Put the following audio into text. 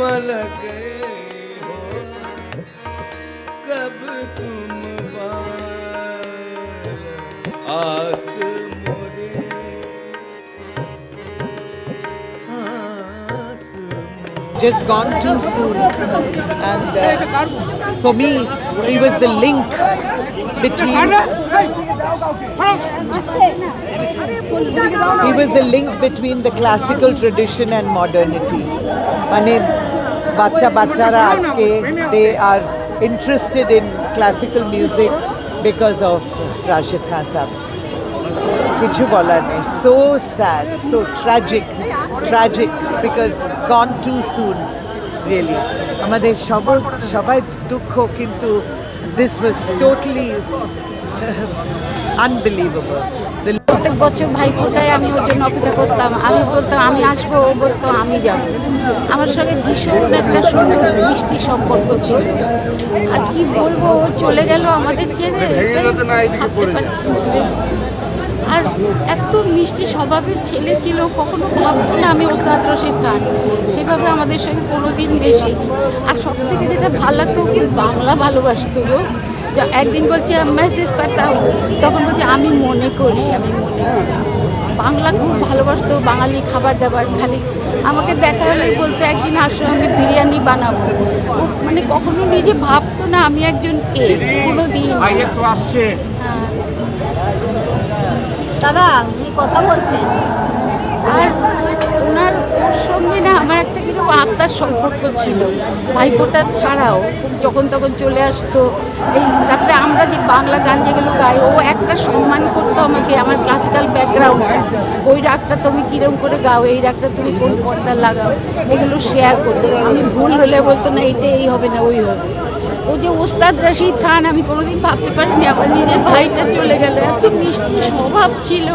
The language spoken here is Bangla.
लगे हो कब तुम बार आस मोरे आस मोरे just gone too soon. And uh, for me, he was the link between. He was the link between the classical tradition and modernity. মানে বাচ্চা বাচ্চারা আজকে they are interested in classical music because of Rashid Khan সাহেব কিছু বলার নেই so sad so tragic tragic because gone too soon really আমাদের সব সবাই দুঃখ কিন্তু দিস ওয়াজ টোটালি আনবিলিভেবল প্রত্যেক বছর ভাইফোঁটায় আমি ওর জন্য অপেক্ষা করতাম। আমি বলতাম আমি আসব ও বলতো আমি যাব। আমার সঙ্গে ভীষণ একটা সুন্দর মিষ্টি সম্পর্ক ছিল। আর কি বলব ও চলে গেল আমাদের ছেড়ে আর এত মিষ্টি স্বভাবের ছেলে ছিল কখনো ভাবছি না আমি ওস্তাদ রশিদ খান। সেভাবে আমাদের সঙ্গে কোনোদিন বেশি আর সব থেকে যেটা ভালো লাগতো বাংলা ভালোবাসতো একদিন বলছি মেসেজ করতাম তখন বলছি আমি মনে করি আমি মনে করি। বাংলা খুব ভালোবাসতো বাঙালি খাবার দাবার খালি। আমাকে দেখা হলে বলতো একদিন আসো আমি বিরিয়ানি বানাবো। মানে কখনো নিজে ভাবতো না আমি একজন কে? কোনো দিন হ্যাঁ। দাদা উনি কথা বলছেন। আর সঙ্গে না আমার একটা কীরকম আত্মার সম্পর্ক ছিল। ভাইফোঁটা ছাড়াও যখন তখন চলে আসতো। এই তারপরে আমরা যে বাংলা গান যেগুলো গাই, ও একটা সম্মান করতো আমাকে, আমার ক্লাসিক্যাল ব্যাকগ্রাউন্ড ওই রাগটা তুমি কীরকম করে গাও, এই রাগটা তুমি কোন পর্দা লাগাও, এগুলো শেয়ার করতো। আমি ভুল হলে বলতো, না, এইটা এই হবে না, ওই হবে। ও যে ওস্তাদ রশিদ খান, আমি কোনোদিন ভাবতে পারিনি, আমার নিজের ভাইটা চলে গেল। এত মিষ্টি স্বভাব ছিল।